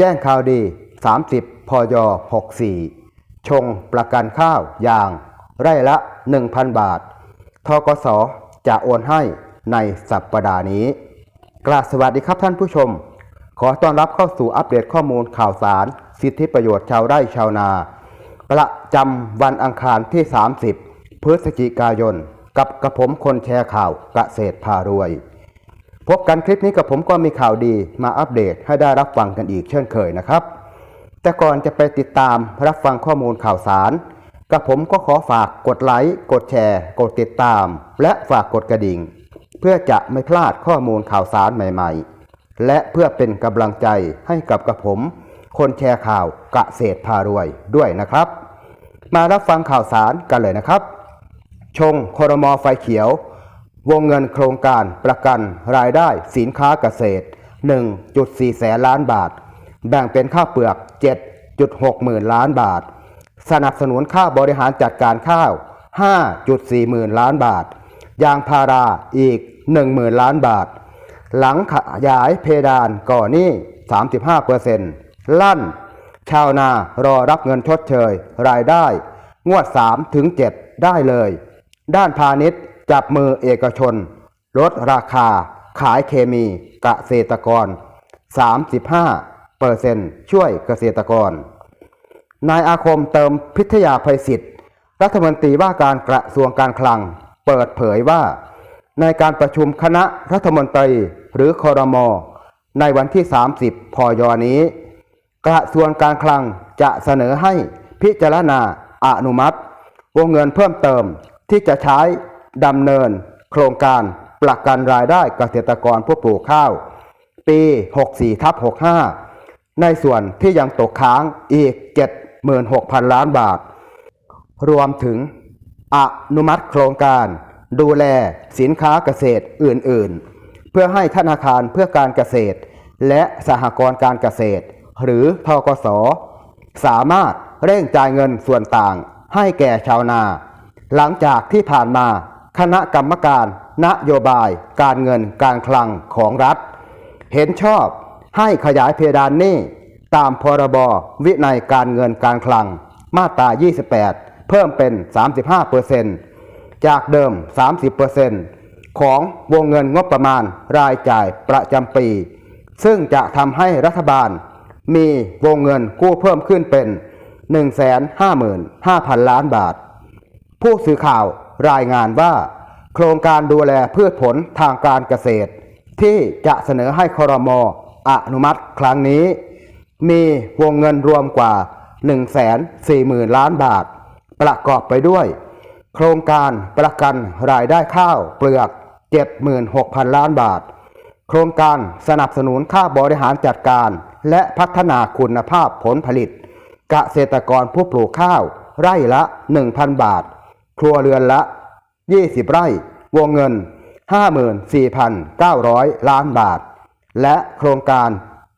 แจ้งข่าวดี 30 พย 64 ชงประกันข้าวยาง ไร่ละ 1,000 บาท ทกสจะโอนให้ในสัปดาห์นี้ กราบสวัสดีครับท่านผู้ชม ขอต้อนรับเข้าสู่อัปเดตข้อมูลข่าวสาร สิทธิประโยชน์ชาวไร่ชาวนา ประจำวันอังคารที่ 30 พฤศจิกายน กับกระผมคนแชร์ข่าวกเกษตรพารวย พบกันคลิปนี้กับผมก็มีข่าวดีมาอัปเดตให้ได้รับฟังกันอีกเช่นเคยนะครับ แต่ก่อนจะไปติดตามรับฟังข้อมูลข่าวสาร กับผมก็ขอฝากกดไลค์กดแชร์ กดติดตาม และฝากกดกระดิ่ง เพื่อจะไม่พลาดข้อมูลข่าวสารใหม่ๆ และเพื่อเป็นกำลังใจให้กับกระผม คนแชร์ข่าวเกษพารวยด้วยนะครับ มารับฟังข่าวสารกันเลยนะครับ ชงครมไฟเขียว วงเงินโครงการประกันรายได้สินค้าเกษตร 1.4 แสนล้านบาท แบ่งเป็นข้าวเปลือก 7.6 หมื่นล้านบาท สนับสนุนค่าบริหารจัดการข้าว 5.4 หมื่นล้านบาท ยางพาราอีก 1 หมื่นล้านบาท หลังขยายเพดานก่อนหนี้ 35%ลั่น ชาวนารอรับเงินชดเชย รายได้ งวด3ถึง7ได้เลย ด้านพาณิชย์ จับมือเอกชน ลดราคา ขายเคมีเกษตรกร 35เปอร์เซ็นช่วยเกษตรกร นายอาคมเติมพิทยาภัยศิษฐ์รัฐมนตรีว่าการกระทรวงการคลัง เปิดเผยว่า ในการประชุมคณะรัฐมนตรีหรือคอรมอในวันที่ 30 พยนี้ กระทรวงการคลังจะเสนอให้พิจารณาอนุมัติ วงเงินเพิ่มเติมที่จะใช้ ดำเนินโครงการประกันรายได้เกษตรกรผู้ปลูกข้าว ปี 64ทับ65 ในส่วนที่ยังตกค้างอีก 76,000 ล้านบาท รวมถึงอนุมัติโครงการ ดูแลสินค้าเกษตรอื่น ๆ เพื่อให้ธนาคารเพื่อการเกษตร และสหกรณ์การเกษตร หรือทกส สามารถเร่งจ่ายเงินส่วนต่างให้แก่ชาวนา หลังจากที่ผ่านมา คณะกรรมการ นโยบาย การเงินการคลังของรัฐ เห็นชอบให้ขยายเพดานหนี้ตามพรบวินัยการเงินการคลัง มาตรา 28 เพิ่มเป็น 35%จากเดิม 30%ของวงเงินงบประมาณรายจ่ายประจำปี ซึ่งจะทำให้รัฐบาล มีวงเงินกู้เพิ่มขึ้นเป็น 155,000 ล้านบาท ผู้สื่อข่าว รายงานว่า โครงการดูแลพืชผลทางการเกษตร ที่จะเสนอให้ครมอนุมัติครั้งนี้ มีวงเงินรวมกว่า 140,000 ล้านบาท ประกอบไปด้วย โครงการประกันรายได้ข้าวเปลือก 76,000 ล้านบาท โครงการสนับสนุนค่าบริหารจัดการ และพัฒนาคุณภาพผลผลิตเกษตรกรผู้ปลูกข้าวไร่ละ 1,000 บาท ครัวเรือนละ 20 ไร่ วงเงิน 54,900 ล้านบาท และโครงการ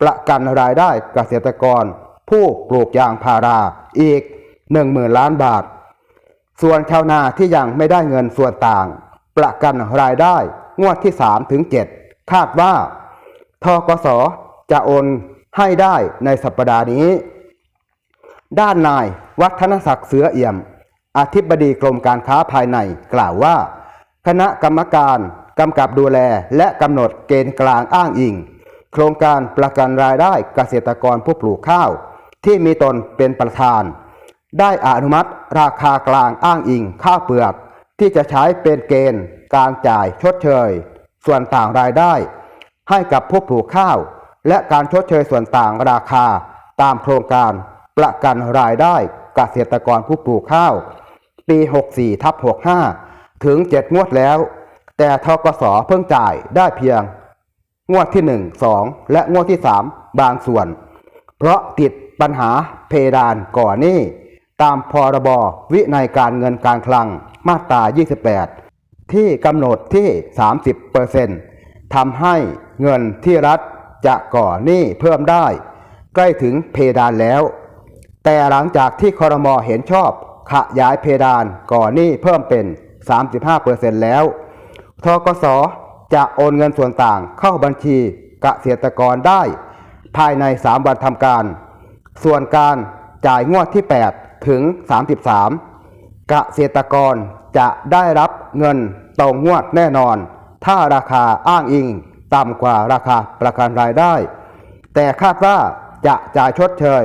ประกันรายได้เกษตรกร ผู้ปลูกยางพาราอีก 10,000 ล้านบาท ส่วนชาวนาที่ยังไม่ได้เงินส่วนต่าง ประกันรายได้งวดที่ 3 ถึง 7 คาดว่า ทกสจะโอนให้ได้ในสัปดาห์นี้ ด้านนายวัฒนศักดิ์เสือเอี่ยม อธิบดีกรมการค้าภายในกล่าวว่า คณะกรรมการกำกับดูแลและกำหนดเกณฑ์กลางอ้างอิง โครงการประกันรายได้เกษตรกรผู้ปลูกข้าว ที่มีตนเป็นประธาน ได้อนุมัติราคากลางอ้างอิงข้าวเปลือก ที่จะใช้เป็นเกณฑ์การจ่ายชดเชย ส่วนต่างรายได้ ให้กับผู้ปลูกข้าว และการชดเชยส่วนต่างราคาตามโครงการประกันรายได้ เกษตรกรผู้ปลูกข้าว ปี 64ทับ65 ถึง 7 งวดแล้ว แต่ทกสเพิ่งจ่ายได้เพียง งวดที่ 1 2 และงวดที่ 3 บางส่วน เพราะติดปัญหาเพดานก่อนหนี้ ตามพรบวินัยการเงินการคลังมาตรา 28 ที่กำหนดที่ 30%ทำให้เงินที่รัฐจะก่อหนี้เพิ่มได้ ใกล้ถึงเพดานแล้ว แต่หลังจากที่คอรมอเห็นชอบขยายเพดานก่อนหนี้เพิ่มเป็น 35%แล้ว ทกสจะโอนเงินส่วนต่างเข้าบัญชีเกษตรกรได้ ภายใน 3 วันทำการ ส่วนการจ่ายงวดที่ 8 ถึง 33 เกษตรกรจะได้รับเงินตรงงวดแน่นอน ถ้าราคาอ้างอิงต่ำกว่าราคาประกันรายได้ แต่คาดว่าจะจ่ายชดเชย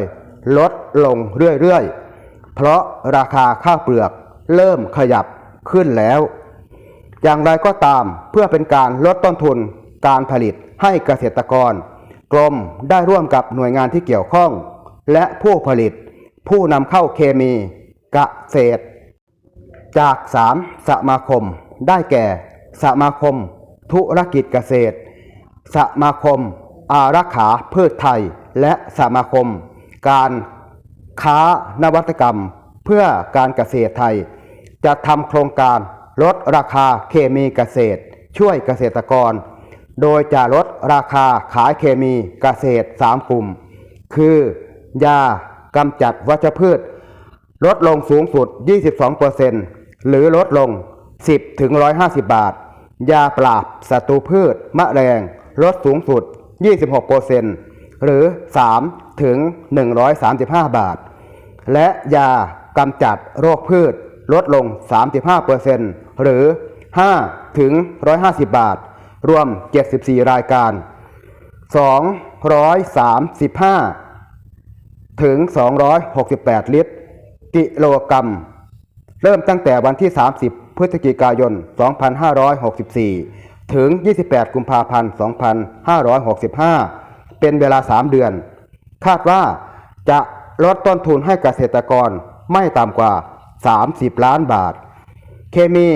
ลดลงเรื่อยๆ เพราะราคาข้าวเปลือกเริ่มขยับขึ้นแล้ว อย่างไรก็ตามเพื่อเป็นการลดต้นทุนการผลิตให้เกษตรกร กรมได้ร่วมกับหน่วยงานที่เกี่ยวข้อง และผู้ผลิต ผู้นำเข้าเคมีเกษตรจาก 3 สมาคม ได้แก่ สมาคม ธุรกิจเกษตร สมาคม อารักขาพืชไทย และสมาคม การค้านวัตกรรมเพื่อการเกษตรไทย จะทำโครงการลดราคาเคมีเกษตร ช่วยเกษตรกร โดยจะลดราคาขายเคมีเกษตร 3 กลุ่ม คือยากำจัดวัชพืช ลดลงสูงสุด 22%หรือลดลง 10 ถึง 150 บาท ยาปราบศัตรูพืช มะแรง ลดสูงสุด 26% หรือ 3 ถึง 135 บาท และยากำจัดโรคพืชลดลง 35%หรือ 5 ถึง 150 บาท รวม 74 รายการ 235 ถึง 268 ลิตร กิโลกรัม เริ่มตั้งแต่วันที่ 30 พฤศจิกายน 2564 ถึง 28 กุมภาพันธ์ 2565 เป็นเวลา 3 เดือน คาดว่าจะลดต้นทุนให้เกษตรกรไม่ต่ำกว่า 30 ล้านบาท เคมี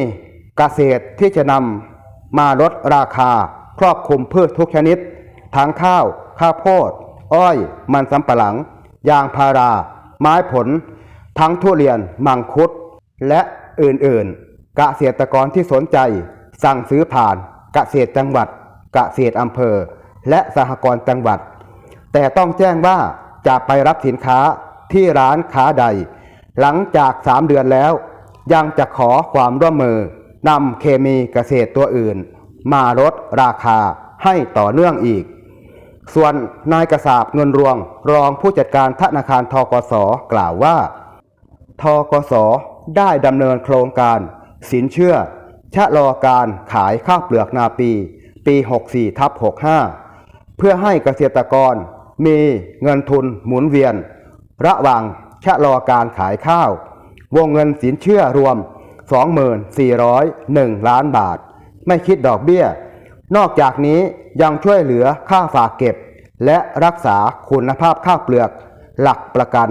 เกษตรที่จะนำมาลดราคาครอบคลุมพืชทุกชนิด ทั้งข้าว ข้าวโพด อ้อย มันสำปะหลัง ยางพารา ไม้ผล ทั้งทุเรียน มังคุด และอื่นๆ เกษตรกรที่สนใจ สั่งซื้อผ่านเกษตรจังหวัด เกษตรอำเภอ และสหกรณ์จังหวัด แต่ต้องแจ้งว่าจะไปรับสินค้าที่ร้านค้าใด หลังจาก 3 เดือนแล้ว ยังจะขอความร่วมมือนำเคมีเกษตรตัวอื่น มาลดราคาให้ต่อเนื่องอีก ส่วนนายกระสาบเงินรวงรองผู้จัดการธนาคารทกสกล่าวว่า ทกสได้ดำเนินโครงการ สินเชื่อชะลอการขายข้าวเปลือกนาปี ปี 64ทับ65 เพื่อให้เกษตรกรมีเงินทุนหมุนเวียน ระหว่างชะลอการขายข้าว วงเงินสินเชื่อรวม 2401 ล้านบาท ไม่คิดดอกเบี้ย นอกจากนี้ยังช่วยเหลือค่าฝากเก็บ และรักษาคุณภาพข้าวเปลือก หลักประกัน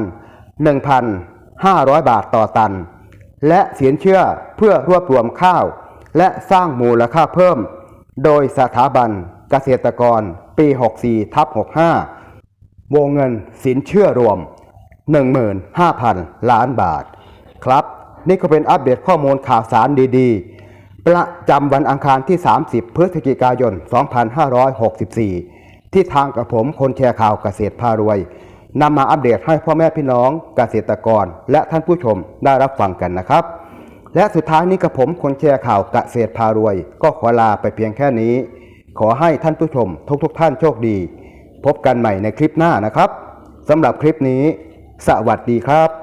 1,500 บาทต่อตัน และสินเชื่อเพื่อรวบรวมข้าว และสร้างมูลค่าเพิ่ม โดยสถาบัน เกษตรกร ปี 64ทับ65 วงเงินสินเชื่อรวม 15,000 ล้านบาท ครับ นี่ก็เป็นอัปเดตข้อมูลข่าวสารดีๆ ประจำวันอังคารที่ 30 พฤศจิกายน 2564 ที่ทางกับผมคนแชร์ข่าวเกษตรพารวยนำมาอัปเดตให้พ่อแม่พี่น้องเกษตรกร และท่านผู้ชมได้รับฟังกันนะครับ และสุดท้ายนี้กับผมคนแชร์ข่าวเกษตรพารวย ก็ขอลาไปเพียงแค่นี้ ขอให้ท่านผู้ชมทุกๆทท่านโชคดี พบกันใหม่ในคลิปหน้านะครับสำหรับคลิปนี้ สวัสดีครับ